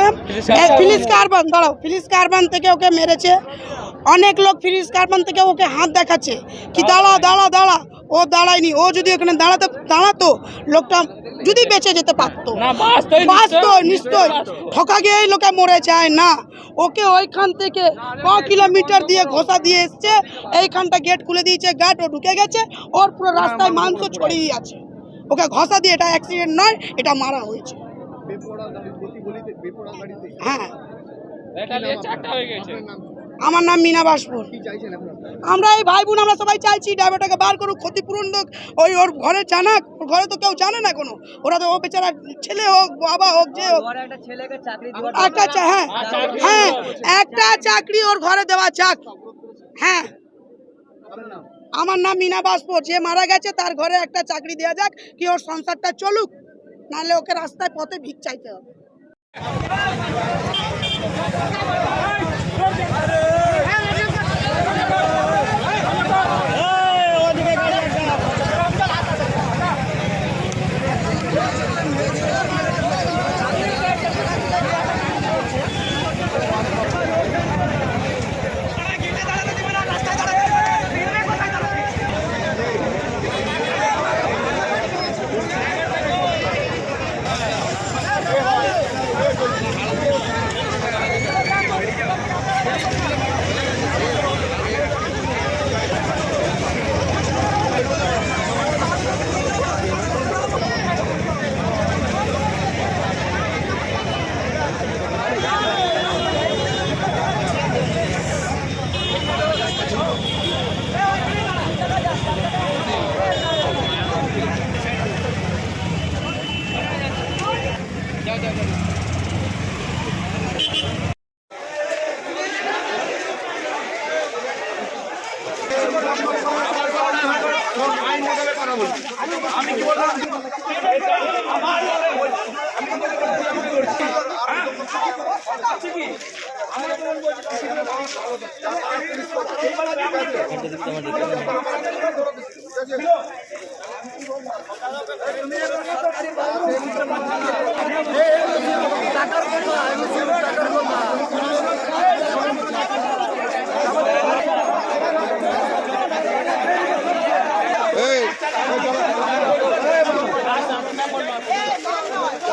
নাম fleece carbon দাঁড়াও fleece carbon থেকে ওকে মেরেছে? অনেক লোক ফিলিস কার্বন থেকে ওকে হাত দেখাচ্ছে। কি দাঁড়া দাঁড়া দাঁড়া ও দাঁড়ায়নি ও যদি ওখানে দাঁড়াতে দাঁড়াতো লোকটা যদি বেঁচে যেতে পারতো। বাস্তব নিশ্চয়। ঠকা গিয়েই লোকে মরে যায় না। ওকে ওইখান থেকে ক কিলোমিটার দিয়ে ঘষা দিয়ে এসছে এইখানটা গেট খুলে দিয়েছে গার্ড ও ঢুকে গেছে ওর পুরো রাস্তায় মাংস ছড়িয়ে আছে। ওকে ঘষা দিয়ে এটা অ্যাক্সিডেন্ট নয় এটা মারা হয়েছে। হ্যাঁ। আমার নাম মিনা বাসপুর। আমরা এই ভাই বোন আমরা সবাই চাইছি ড্রাইভারটাকে বার করুক ক্ষতিপূরণ হোক ওই ওর ঘরে জানাক ওর ঘরে তো কেউ জানে না কোনো। ওরা তো ও বেচারা ছেলে হোক বাবা হোক যে হোক। একটা হ্যাঁ হ্যাঁ একটা চাকরি ওর ঘরে দেওয়া যাক। হ্যাঁ। আমার নাম মিনা বাসপুর। যে মারা গেছে তার ঘরে একটা চাকরি দেওয়া যাক কি ওর সংসারটা চলুক। নাহলে ওকে রাস্তায় পথে ভিক চাইতে হবে। কি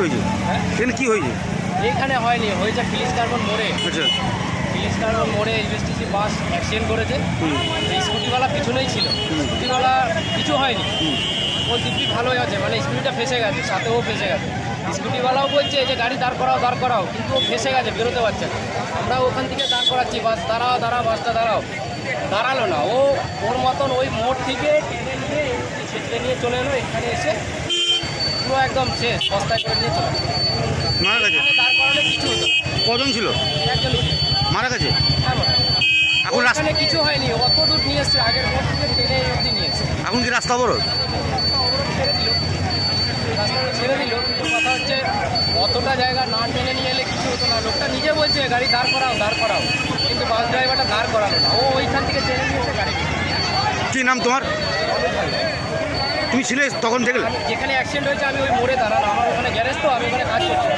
হয়েছে? এখানে কি হয়েছে? এখানে হয়নি হয়েছে ফিলিস কার্বন মোড়ে। আচ্ছা। ফিলিস কার্বন মোড়ে এসটিসি বাস অ্যাক্সিডেন্ট করেছে। স্কুটিওয়ালা পিছনেই ছিল। স্কুটিওয়ালা কিছু হয়নি। ও দিব্যি ভালোই আছে মানে স্কুটিটা ফেসে গেছে সাথেও ফেসে গেছে। স্কুটিওয়ালাও বলছে যে গাড়ি দাঁড় করাও দাঁড় করাও। কিন্তু ও ফেসে গেছে বেরোতে পারছে না। আমরা ওখান থেকে দাঁড় করাচ্ছি বাস দাঁড়াও দাঁড়াও বাসটা দাঁড়াও। দাঁড়াল না। ও ওর মতন ওই মোড় থেকে টেনে নিয়ে ছেঁচড়ে নিয়ে চলে এলো এখানে এসে পুরো একদম শেষ বস্তায় করে নিয়ে চলে মারা গেছে? দাঁড় করালে কিছু হতো কজন ছিল? একজনই ছিল। মারা গেছে? হ্যাঁ। এখন রাস্তা কিছু হয়নি অত দূর নিয়ে এসছে আগের মোড় থেকে টেনে অব্দি নিয়ে এসছে। এখন কি রাস্তা অবরোধ? ছেড়ে দিল। রাস্তাটা ছেড়ে দিল কিন্তু কথা হচ্ছে অতটা জায়গা না টেনে নিয়ে এলে কিছু হতো না। লোকটা নিজে বলছে গাড়ি দাঁড় করাও দাঁড় করাও। বাস ড্রাইভারটা দাঁড় করালো না। ও ওইখান থেকে চেনে গাড়ি কি নাম তোমার? তুমি ছিলে তখন দেখলে যেখানে অ্যাক্সিডেন্ট হয়েছে আমি ওই মোড়ে দাঁড়ালাম। আমার ওখানে গ্যারেজ তো আমি ওখানে কাজ করছি